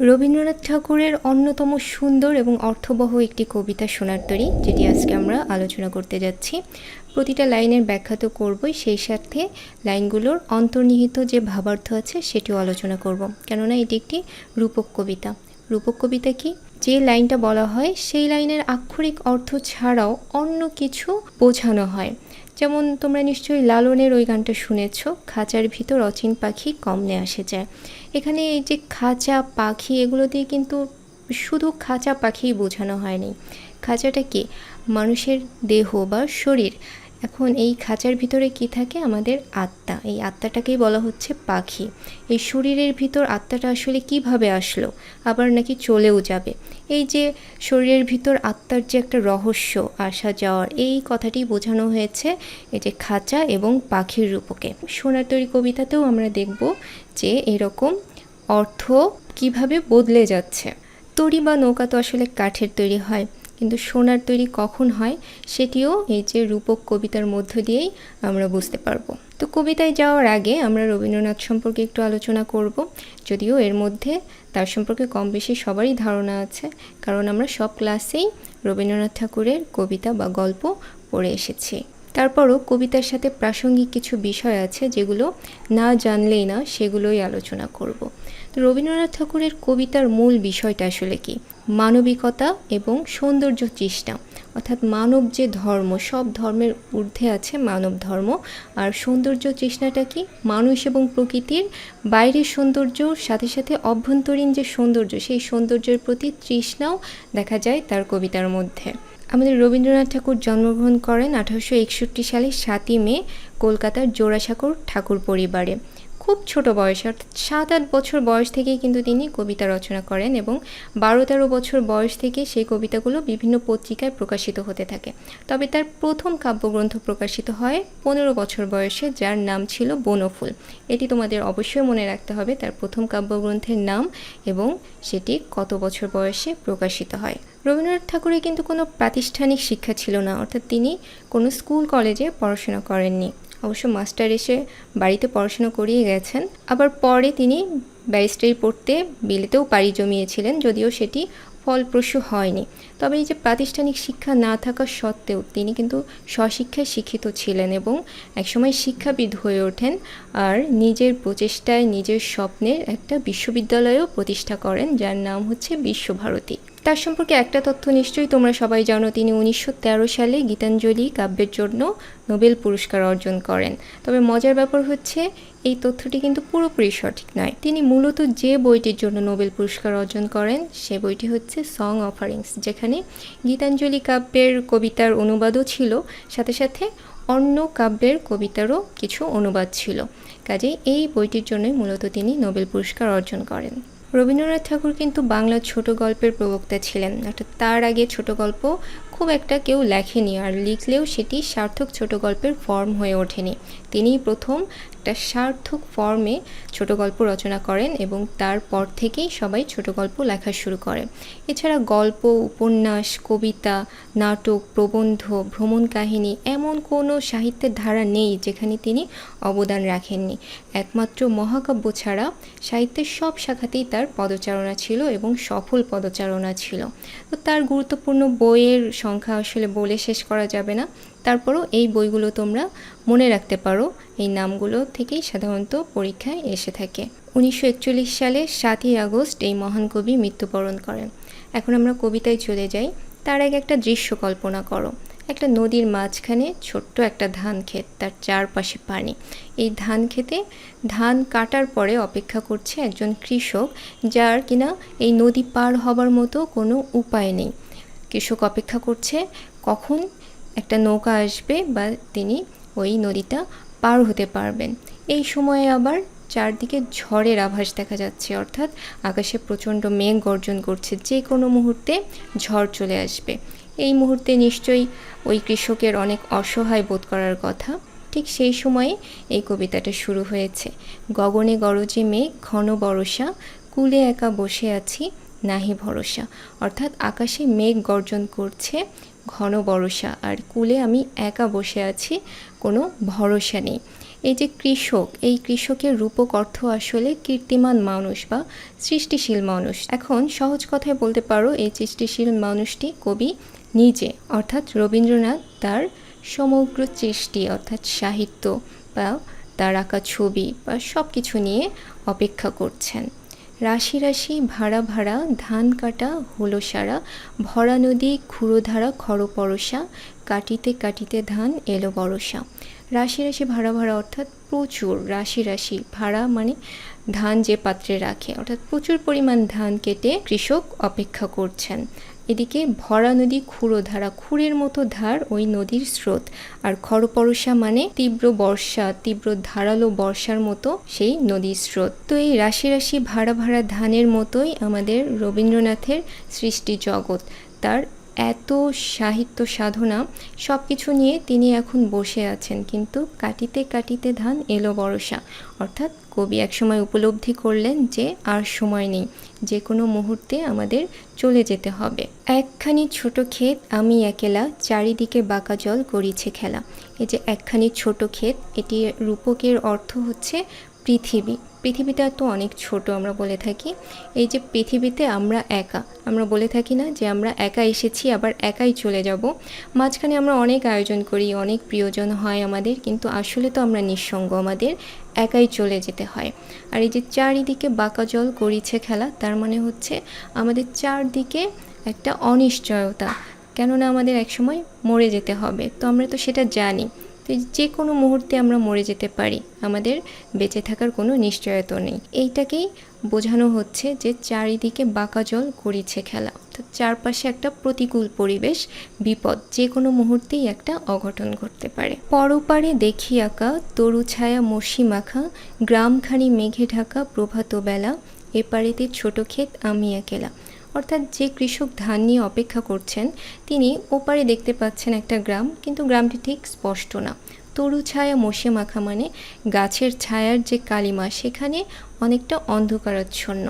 রবীন্দ্রনাথ ঠাকুরের অন্যতম সুন্দর এবং অর্থবহ একটি কবিতা সোনার তরী, যেটি আজকে আমরা আলোচনা করতে যাচ্ছি। প্রতিটা লাইনের ব্যাখ্যা তো করবই, সেই সাথে লাইনগুলোর অন্তর্নিহিত যে ভাবার্থ আছে সেটিও আলোচনা করব। কেননা এটি একটি রূপক কবিতা। রূপক কবিতা কি? যে লাইনটা বলা হয়, সেই লাইনের আক্ষরিক অর্থ ছাড়াও অন্য কিছু বোঝানো হয়। যেমন তোমরা নিশ্চয়ই লালনের ওই গানটা শুনেছ, খাঁচার ভিতর অচিন পাখি কমনে আসে যায়। এখানে এই যে খাঁচা পাখি, এগুলো দিয়ে কিন্তু শুধু খাঁচা পাখিই বোঝানো হয়নি। খাঁচাটা কি? মানুষের দেহ বা শরীর। এখন এই খাঁচার ভিতরে কি থাকে আমাদের আত্মা? এই আত্মাটাকেই বলা হচ্ছে পাখি। এই শরীরের ভিতর আত্মাটা আসলে কীভাবে আসলো? আবার নাকি চলেও যাবে। এই যে শরীরের ভিতর আত্মার যে একটা রহস্য, আসা যাওয়ার, এই কথাটি বোঝানো হয়েছে এই যে খাঁচা এবং পাখির রূপকে। সোনার তৈরি কবিতাতেও আমরা দেখব যে এরকম অর্থ কীভাবে বদলে যাচ্ছে। তরি বা নৌকা তো আসলে কাঠের তৈরি হয়। কিন্তু সোনার তৈরি কখন হয় সেটিও এই যে রূপক কবিতার মধ্য দিয়েই আমরা বুঝতে পারব। তো কবিতায় যাওয়ার আগে আমরা রবীন্দ্রনাথ সম্পর্কে একটু আলোচনা করব। যদিও এর মধ্যে তার সম্পর্কে কম বেশি সবারই ধারণা আছে, কারণ আমরা সব ক্লাসেই রবীন্দ্রনাথ ঠাকুরের কবিতা বা গল্প পড়ে এসেছি। তারপরও কবিতার সাথে প্রাসঙ্গিক কিছু বিষয় আছে যেগুলো না জানলেই না সেগুলোই আলোচনা করব। রবীন্দ্রনাথ ঠাকুরের কবিতার মূল বিষয়টা আসলে কি? মানবিকতা এবং সৌন্দর্য চেষ্টা অর্থাৎ মানব যে ধর্ম, সব ধর্মের ঊর্ধ্বে আছে মানব ধর্ম। আর সৌন্দর্য তৃষ্ণাটা কি? মানুষ এবং প্রকৃতির বাইরের সৌন্দর্যর সাথে সাথে অভ্যন্তরীণ যে সৌন্দর্য, সেই সৌন্দর্যের প্রতি তৃষ্ণাও দেখা যায় তার কবিতার মধ্যে। আমাদের রবীন্দ্রনাথ ঠাকুর জন্মগ্রহণ করেন আঠারোশো একষট্টি সালে সাতই মে, কলকাতার জোড়াসাঁকোর ঠাকুর পরিবারে। খুব ছোট বয়সে, অর্থাৎ সাত আট বছর বয়স থেকেই কিন্তু তিনি কবিতা রচনা করেন এবং বারো তেরো বছর বয়স থেকে সেই কবিতাগুলো বিভিন্ন পত্রিকায় প্রকাশিত হতে থাকে। তবে তার প্রথম কাব্যগ্রন্থ প্রকাশিত হয় পনেরো বছর বয়সে, যার নাম ছিল বনফুল। এটি তোমাদের অবশ্যই মনে রাখতে হবে, তার প্রথম কাব্যগ্রন্থের নাম এবং সেটি কত বছর বয়সে প্রকাশিত হয়। রবীন্দ্রনাথ ঠাকুরের কিন্তু কোনো প্রাতিষ্ঠানিক শিক্ষা ছিল না, অর্থাৎ তিনি কোনো স্কুল, কলেজে পড়াশোনা করেননি। অবশ্য মাস্টার এসে বাড়িতে পড়াশোনা করিয়ে গেছেন। আবার পরে তিনি ব্যারিস্টারি পড়তে বিলেতেও পাড়ি জমিয়েছিলেন, যদিও সেটি ফলপ্রসূ হয়নি। তবে এই যে প্রাতিষ্ঠানিক শিক্ষা না থাকা সত্ত্বেও তিনি কিন্তু স্বশিক্ষায় শিক্ষিত ছিলেন এবং একসময় শিক্ষাবিদ হয়ে ওঠেন আর নিজের প্রচেষ্টায় নিজের স্বপ্নের একটা বিশ্ববিদ্যালয়ও প্রতিষ্ঠা করেন, যার নাম হচ্ছে বিশ্বভারতী। তার সম্পর্কে একটা তথ্য নিশ্চয়ই তোমরা সবাই জানো, তিনি উনিশশো তেরো সালে গীতাঞ্জলি কাব্যের জন্য নোবেল পুরস্কার অর্জন করেন। তবে মজার ব্যাপার হচ্ছে, এই তথ্যটি কিন্তু পুরোপুরি সঠিক নয়। তিনি মূলত যে বইটির জন্য নোবেল পুরস্কার অর্জন করেন, সে বইটি হচ্ছে সং অফারিংস যেখানে গীতাঞ্জলি কাব্যের কবিতার অনুবাদও ছিল, সাথে সাথে অন্য কাব্যের কবিতারও কিছু অনুবাদ ছিল। কাজে এই বইটির জন্যই মূলত তিনি নোবেল পুরস্কার অর্জন করেন। রবীন্দ্রনাথ ঠাকুর কিন্তু বাংলা ছোট গল্পের প্রবক্তা ছিলেন। অর্থাৎ তার আগে ছোট গল্প খুব একটা কেউ লেখেনি, আর লিখলেও সেটি সার্থক ছোট গল্পের ফর্ম হয়ে ওঠেনি। তিনিই প্রথম একটা সার্থক ফর্মে ছোট গল্প রচনা করেন এবং তারপর থেকেই সবাই ছোট গল্প লেখা শুরু করে। এছাড়া গল্প, উপন্যাস, কবিতা, নাটক, প্রবন্ধ, ভ্রমণ কাহিনী এমন কোনো সাহিত্যের ধারা নেই যেখানে তিনি অবদান রাখেননি। একমাত্র মহাকাব্য ছাড়া সাহিত্যের সব শাখাতেই তার পদচারণা ছিল এবং সফল পদচারণা ছিল। তো তার গুরুত্বপূর্ণ বইয়ের সংখ্যা আসলে বলে শেষ করা যাবে না। তারপরও এই বইগুলো তোমরা মনে রাখতে পারো। এই নামগুলো থেকেই সাধারণত পরীক্ষায় এসে থাকে। উনিশশো একচল্লিশ সালে সাতই আগস্ট এই মহান কবি মৃত্যুবরণ করেন। এখন আমরা কবিতায় চলে যাই। তার আগে একটা দৃশ্য কল্পনা করো। একটা নদীর মাঝখানে ছোট্ট একটা ধান ক্ষেত, তার চারপাশে পানি। এই ধান খেতে ধান কাটার পরে অপেক্ষা করছে একজন কৃষক, যার কিনা এই নদী পার হবার মতো কোনো উপায় নেই। কৃষক অপেক্ষা করছে, কখন একটা নৌকা আসবে বা তিনি ওই নদীটা পার হতে পারবেন। এই সময়ে আবার চারদিকে ঝড়ের আভাস দেখা যাচ্ছে, অর্থাৎ আকাশে প্রচণ্ড মেঘ গর্জন করছে। যে কোনো মুহূর্তে ঝড় চলে আসবে। এই মুহূর্তে নিশ্চয়ই ওই কৃষকের অনেক অসহায় বোধ করার কথা। ঠিক সেই সময়ে এই কবিতাটা শুরু হয়েছে। গগনে গরজে মেঘ, ঘন বরষা, কুলে একা বসে আছি, নাহি ভরসা। অর্থাৎ আকাশে মেঘ গর্জন করছে ঘন বরষা আর কুলে আমি একা বসে আছি, কোনো ভরসা নেই। এই যে কৃষক, এই কৃষকের রূপক অর্থ আসলে কীর্তিমান মানুষ বা সৃষ্টিশীল মানুষ। এখন সহজ কথায় বলতে পারো, এই সৃষ্টিশীল মানুষটি কবি নিজে, অর্থাৎ রবীন্দ্রনাথ তার সমগ্র সৃষ্টি, অর্থাৎ সাহিত্য বা তার আঁকা ছবি বা সব কিছু নিয়ে অপেক্ষা করছেন। রাশি রাশি ভাড়া ভাড়া, ধান কাটা, হলো সারা, ভরা নদী, ক্ষুরোধারা খর পরশা কাটিতে কাটিতে ধান, এলো বরসা। রাশি রাশি ভাড়া ভাড়া অর্থাৎ প্রচুর রাশি রাশি ভাড়া মানে ধান যে পাত্রে রাখে, অর্থাৎ প্রচুর পরিমাণ ধান কেটে কৃষক অপেক্ষা করছেন। এদিকে ভরা নদী খুঁড়ো ধারা খুঁড়ের মতো ধার ওই নদীর স্রোত। আর খরপরশা মানে তীব্র বর্ষা, তীব্র ধারালো বর্ষার মতো সেই নদীর স্রোত। তো এই রাশি রাশি ভাড়া ভাড়া ধানের মতোই আমাদের রবীন্দ্রনাথের সৃষ্টি জগৎ। তার এত সাহিত্য সাধনা সব কিছু নিয়ে তিনি এখন বসে আছেন। কিন্তু কাটিতে কাটিতে ধান এলো বরসা অর্থাৎ কবি একসময় উপলব্ধি করলেন যে আর সময় নেই, যে কোনো মুহূর্তে আমাদের চলে যেতে হবে। একখানি ছোট ক্ষেত আমি একেলা চারিদিকে বাঁকা জল করিছে খেলা। এই যে একখানি ছোট ক্ষেত এটি রূপকের অর্থ হচ্ছে পৃথিবী। পৃথিবীটা তো অনেক ছোট আমরা বলে থাকি। এই যে পৃথিবীতে আমরা একা, আমরা বলে থাকি না যে আমরা একা এসেছি, আবার একাই চলে যাব। মাঝখানে আমরা অনেক আয়োজন করি, অনেক প্রিয়জন হয় আমাদের, কিন্তু আসলে তো আমরা নিঃসঙ্গ আমাদের, একাই চলে যেতে হয়। আর এই যে চারিদিকে বাঁকা জল করিছে খেলা, তার মানে হচ্ছে আমাদের চারদিকে একটা অনিশ্চয়তা। কেননা আমাদের একসময় মরে যেতে হবে, তো আমরা তো সেটা জানি। যে কোনো মুহূর্তে আমরা মরে যেতে পারি, আমাদের বেঁচে থাকার কোনো নিশ্চয়তা নেই। এইটাকেই বোঝানো হচ্ছে যে চারিদিকে বাঁকা জল করিছে খেলা। অর্থাৎ চারপাশে একটা প্রতিকূল পরিবেশ, বিপদ যে কোনো মুহূর্তেই একটা অঘটন ঘটতে পারে। পরপারে দেখি আঁকা তরু ছায়া মসি মাখা, গ্রামখানি মেঘে ঢাকা প্রভাত বেলা এপারেতে ছোট ক্ষেত আমি একেলা। অর্থাৎ যে কৃষক ধান নিয়ে অপেক্ষা করছেন, তিনি ওপারে দেখতে পাচ্ছেন একটা গ্রাম, কিন্তু গ্রামটি ঠিক স্পষ্ট না। তরু ছায়া, মশে মাখা মানে গাছের ছায়ার যে কালিমা, সেখানে অনেকটা অন্ধকারাচ্ছন্ন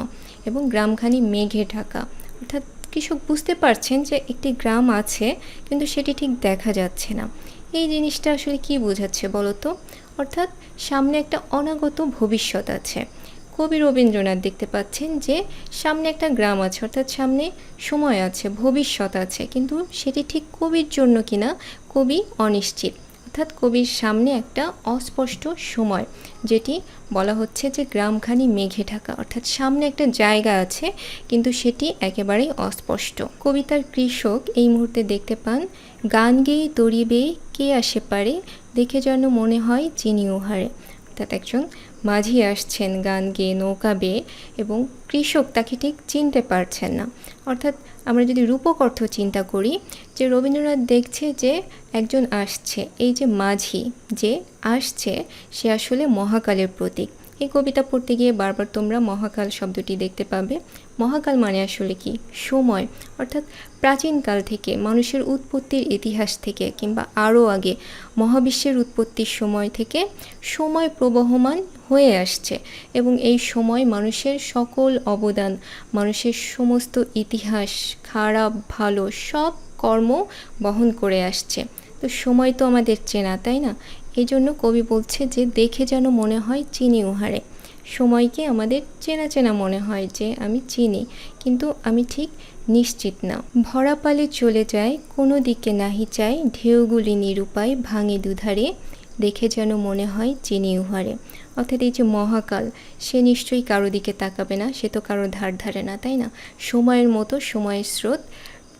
এবং গ্রামখানি মেঘে ঢাকা। অর্থাৎ কৃষক বুঝতে পারছেন যে একটি গ্রাম আছে, কিন্তু সেটি ঠিক দেখা যাচ্ছে না। এই জিনিসটা আসলে কি বোঝাচ্ছে বলতো? অর্থাৎ সামনে একটা অনাগত ভবিষ্যৎ আছে। কবি রবীন্দ্রনাথ দেখতে পাচ্ছেন যে সামনে একটা গ্রাম আছে, অর্থাৎ সামনে সময় আছে, ভবিষ্যৎ আছে, কিন্তু সেটি ঠিক কবির জন্য কিনা কবি অনিশ্চিত। অর্থাৎ কবির সামনে একটা অস্পষ্ট সময়, যেটি বলা হচ্ছে যে গ্রামখানি মেঘে ঢাকা, অর্থাৎ সামনে একটা জায়গা আছে, কিন্তু সেটি একেবারেই অস্পষ্ট। কবিতার কৃষক এই মুহূর্তে দেখতে পান, গান গেয়ে বেয়ে কে আসে পারে, দেখে যেন মনে হয় চিনি উহারে। অর্থাৎ একজন মাঝি আসছেন গান গেয়ে, নৌকা বেয়ে এবং কৃষক তাকে ঠিক চিনতে পারছেন না। অর্থাৎ আমরা যদি রূপক অর্থ চিন্তা করি, যে রবীন্দ্রনাথ দেখছে যে একজন আসছে, এই যে মাঝি যে আসছে, সে আসলে মহাকালের প্রতীক। এই কবিতা পড়তে গিয়ে বারবার তোমরা মহাকাল শব্দটি দেখতে পাবে। মহাকাল মানে আসলে কি? সময়, অর্থাৎ প্রাচীনকাল থেকে, মানুষের উৎপত্তির ইতিহাস থেকে, কিংবা আরও আগে, মহাবিশ্বের উৎপত্তির সময় থেকে সময় প্রবহমান হয়ে আসছে। এবং এই সময় মানুষের সকল অবদান, মানুষের সমস্ত ইতিহাস, খারাপ, ভালো, সব কর্ম বহন করে আসছে। তো সময় তো আমাদের চেনা, তাই না? এই জন্য কবি বলছে যে, দেখে যেন মনে হয় চিনি উহারে। সময়কে আমাদের চেনা চেনা মনে হয় যে, আমি চিনি, কিন্তু আমি ঠিক নিশ্চিত না। ভরা পালে চলে যায়, কোনো দিকে নাহি চাই, ঢেউগুলি নিরুপায় ভাঙে দুধারে। দেখে যেন মনে হয় চিনি উহারে। অর্থাৎ এই যে মহাকাল, সে নিশ্চয়ই কারও দিকে তাকাবে না, সে তো কারও ধার ধারে না, তাই না? সময়ের মতো সময়ের স্রোত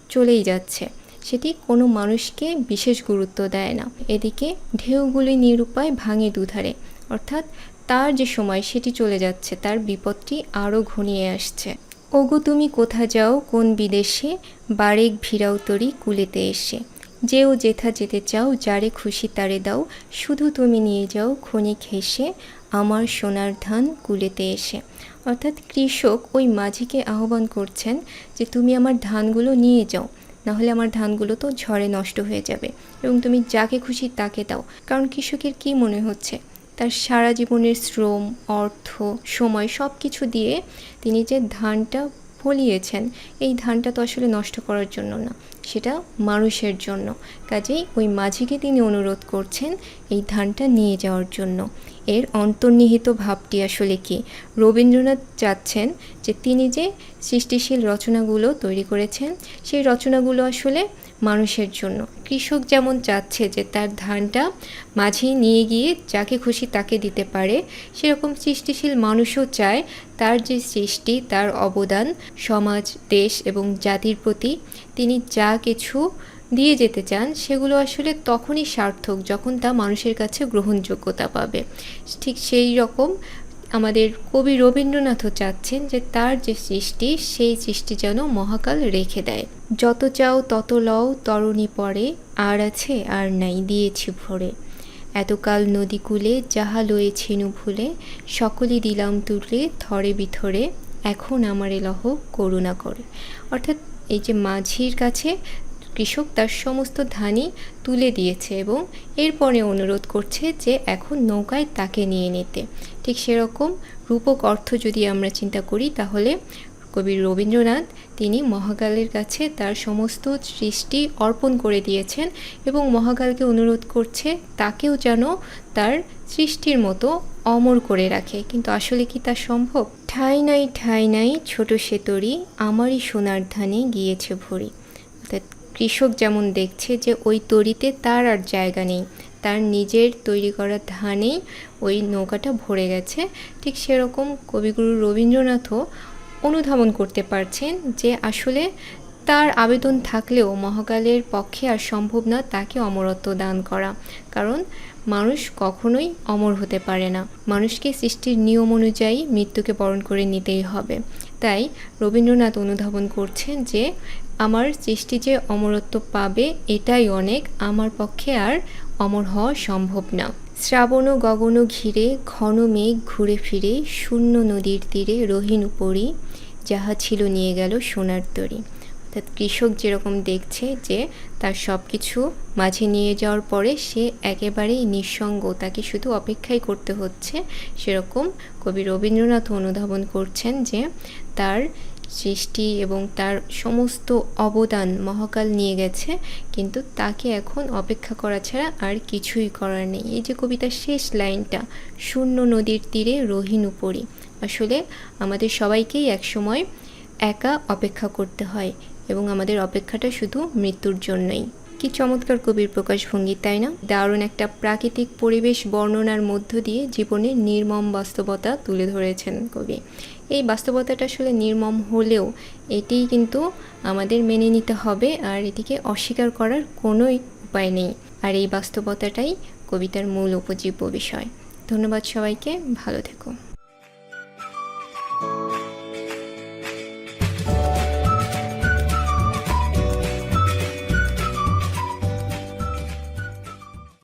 চলেই যাচ্ছে। সেটি কোনো মানুষকে বিশেষ গুরুত্ব দেয় না। এদিকে ঢেউগুলি নিরুপায় ভাঙে দুধারে, অর্থাৎ তার যে সময় সেটি চলে যাচ্ছে, তার বিপদটি আরও ঘনিয়ে আসছে। ওগো, তুমি কোথা যাও? কোন বিদেশে? বারেক ভিড়াও তরি কুলেতে এসে। যেও যেথা যেতে চাও, যারে খুশি তারে দাও। শুধু তুমি নিয়ে যাও ক্ষণিক হেসে আমার সোনার ধান কুলেতে এসে। অর্থাৎ কৃষক ওই মাঝিকে আহ্বান করছেন যে, তুমি আমার ধানগুলো নিয়ে যাও। নাহলে আমার ধানগুলো তো ঝড়ে নষ্ট হয়ে যাবে। এবং তুমি যাকে খুশি তাকে দাও। কারণ কৃষকের কি মনে হচ্ছে? তার সারা জীবনের শ্রম, অর্থ, সময় সব কিছু দিয়ে তিনি যে ধানটা ফলিয়েছেন এই ধানটা তো আসলে নষ্ট করার জন্য না, সেটা মানুষের জন্য। কাজেই ওই মাঝিকে তিনি অনুরোধ করছেন এই ধানটা নিয়ে যাওয়ার জন্য। এর অন্তর্নিহিত ভাবটি আসলে কি? রবীন্দ্রনাথ চাচ্ছেন যে তিনি যে সৃষ্টিশীল রচনাগুলো তৈরি করেছেন, সেই রচনাগুলো আসলে মানুষের জন্য। কৃষক যেমন চাচ্ছে যে তার ধানটা মাঝি নিয়ে গিয়ে যাকে খুশি তাকে দিতে পারে, সেরকম সৃষ্টিশীল মানুষও চায় তার যে সৃষ্টি, তার অবদান সমাজ, দেশ এবং জাতির প্রতি। তিনি যা কিছু দিয়ে যেতে চান, সেগুলো আসলে তখনই সার্থক যখন তা মানুষের কাছে গ্রহণযোগ্যতা পাবে। ঠিক সেই রকম আমাদের কবি রবীন্দ্রনাথও চাচ্ছেন যে তার যে সৃষ্টি, সেই সৃষ্টি যেন মহাকাল রেখে দেয়। যত চাও তত লও, তরণী পরে, আর আছে আর নাই দিয়েছি ভরে। এতকাল নদীকূলে যাহা লয়েছিনু ভুলে সকলই দিলাম তুলে থরে বিথরে, এখন আমার লহ করুণা করে। অর্থাৎ এই যে মাঝির কাছে কৃষক তার সমস্ত ধানই তুলে দিয়েছে এবং এরপরে অনুরোধ করছে যে এখন নৌকায় তাকে নিয়ে নিতে। ঠিক সেরকম রূপক অর্থ যদি আমরা চিন্তা করি, তাহলে কবি রবীন্দ্রনাথ, তিনি মহাকালের কাছে তার সমস্ত সৃষ্টি অর্পণ করে দিয়েছেন এবং মহাকালকে অনুরোধ করছে তাকেও যেন তার সৃষ্টির মতো অমর করে রাখে। কিন্তু আসলে কি তা সম্ভব? ঠাই নাই ঠাই নাই, ছোট সেতরি আমারই সোনার ধানে গিয়েছে ভরি। অর্থাৎ কৃষক যেমন দেখছে যে ওই তরিতে তার আর জায়গা নেই, তার নিজের তৈরি করা ধানেই ওই নৌকাটা ভরে গেছে, ঠিক সেরকম কবিগুরু রবীন্দ্রনাথও অনুধাবন করতে পারছেন যে আসলে তার আবেদন থাকলেও মহাকালের পক্ষে আর সম্ভব না তাকে অমরত্ব দান করা। কারণ মানুষ কখনোই অমর হতে পারে না। মানুষকে সৃষ্টির নিয়ম অনুযায়ী মৃত্যুকে বরণ করে নিতেই হবে। তাই রবীন্দ্রনাথ অনুধাবন করছেন যে, আমার সৃষ্টি যে অমরত্ব পাবে, এটাই অনেক। আমার পক্ষে আর অমর হওয়া সম্ভব না। শ্রাবণ গগন ঘিরে, ঘন মেঘ ঘুরে ফিরে, শূন্য নদীর তীরে রহিন উপরি, যাহা ছিল নিয়ে গেল সোনার তরী। অর্থাৎ কৃষক যেরকম দেখছে যে, তার সব কিছু মাঝে নিয়ে যাওয়ার পরে সে একেবারেই নিঃসঙ্গ, তাকে শুধু অপেক্ষাই করতে হচ্ছে। সেরকম কবি রবীন্দ্রনাথ অনুধাবন করছেন যে, তার সৃষ্টি এবং তার সমস্ত অবদান মহাকাল নিয়ে গেছে, কিন্তু তাকে এখন অপেক্ষা করা ছাড়া আর কিছুই করার নেই। এই যে কবিতার শেষ লাইনটা, শূন্য নদীর তীরে রহিন উপরি। আসলে আমাদের সবাইকেই একসময় একা অপেক্ষা করতে হয় এবং আমাদের অপেক্ষাটা শুধু মৃত্যুর জন্যই। কি চমৎকার কবির প্রকাশভঙ্গি তাই না? দারুণ একটা প্রাকৃতিক পরিবেশ বর্ণনার মধ্য দিয়ে জীবনের নির্মম বাস্তবতা তুলে ধরেছেন কবি। এই বাস্তবতাটা আসলে নির্মম হলেও এটিই কিন্তু আমাদের মেনে নিতে হবে আর এটিকে অস্বীকার করার কোনোই উপায় নেই। আর এই বাস্তবতাটাই কবিতার মূল উপজীব্য বিষয়। ধন্যবাদ সবাইকে, ভালো থেকো।